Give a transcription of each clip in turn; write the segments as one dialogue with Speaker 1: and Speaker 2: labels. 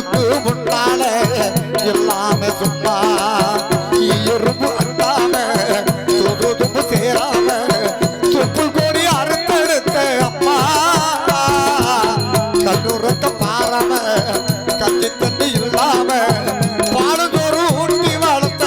Speaker 1: எறும்பு முன்னால எல்லாம சும்மா எறும்பு அண்டாம துது துப்பு சேராம துப்பு கோடி அறுத்தெடுத்த அம்மா. கண்ணுறக்க பாராம கஞ்சி தண்ணி இல்லாம பாலதோறு ஊட்டி வளர்த்த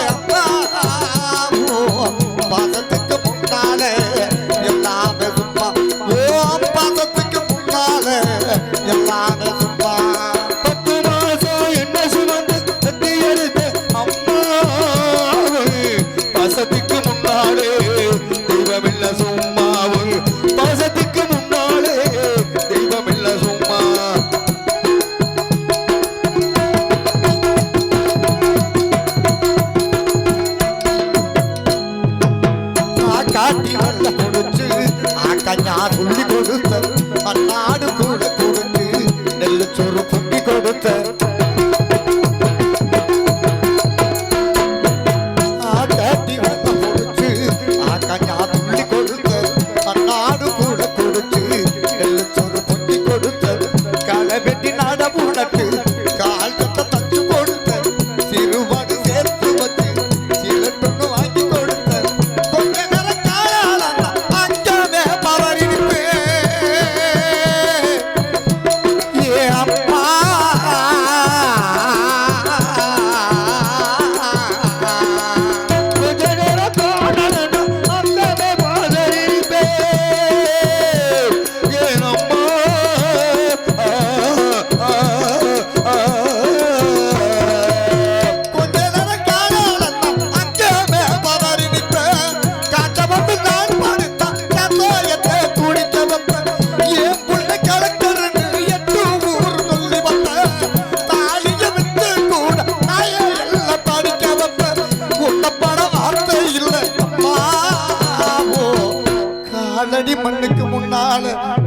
Speaker 1: காலடி மண்ணுக்கு முன்னால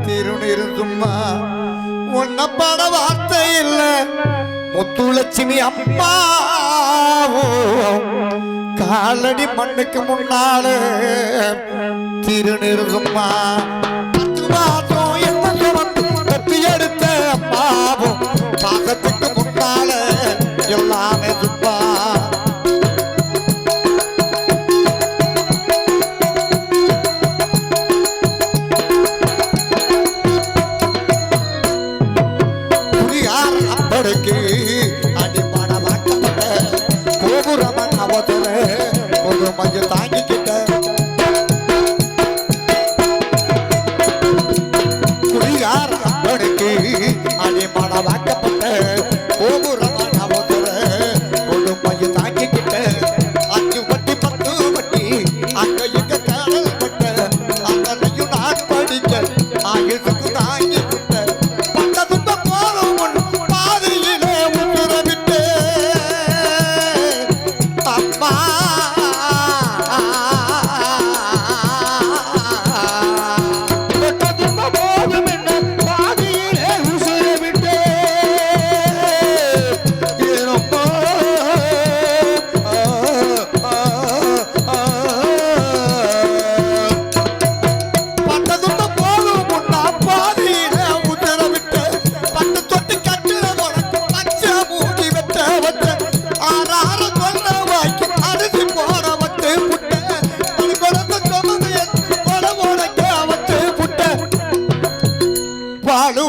Speaker 1: திருநிருந்தும்மா உன்ன பட வார்த்தை இல்ல. முத்துலட்சுமி அம்மா. காலடி மண்ணுக்கு முன்னால திருநிருந்தும்மா আরে বাড়া ভাগ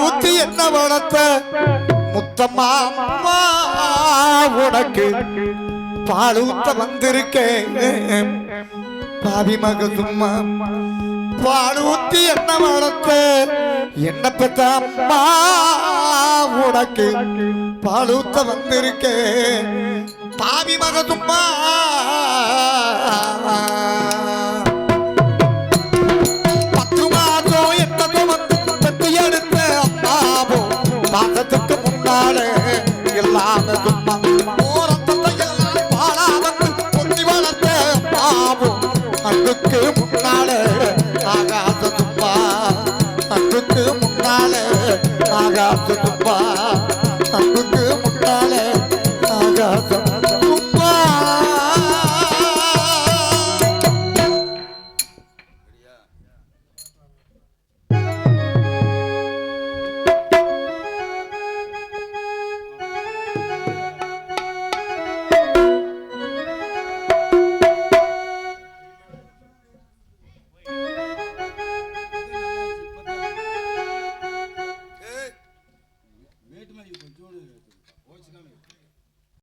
Speaker 1: ஊத்தி என்ன வளர்த்த? முத்தம்மா அம்மா உனக்கு பால் ஊத்த வந்திருக்கேன். பாவி மக சும்மா பால் ஊத்தி என்ன வளர்த்த? என்ன பெத்த அம்மா உனக்கு பால் ஊத்த வந்திருக்கேன். பாவி மக சும்மா அன்புக்கு முன்னாலே ஆகாத துப்பா அன்புக்கு முன்னாலே ஆகாத துப்பா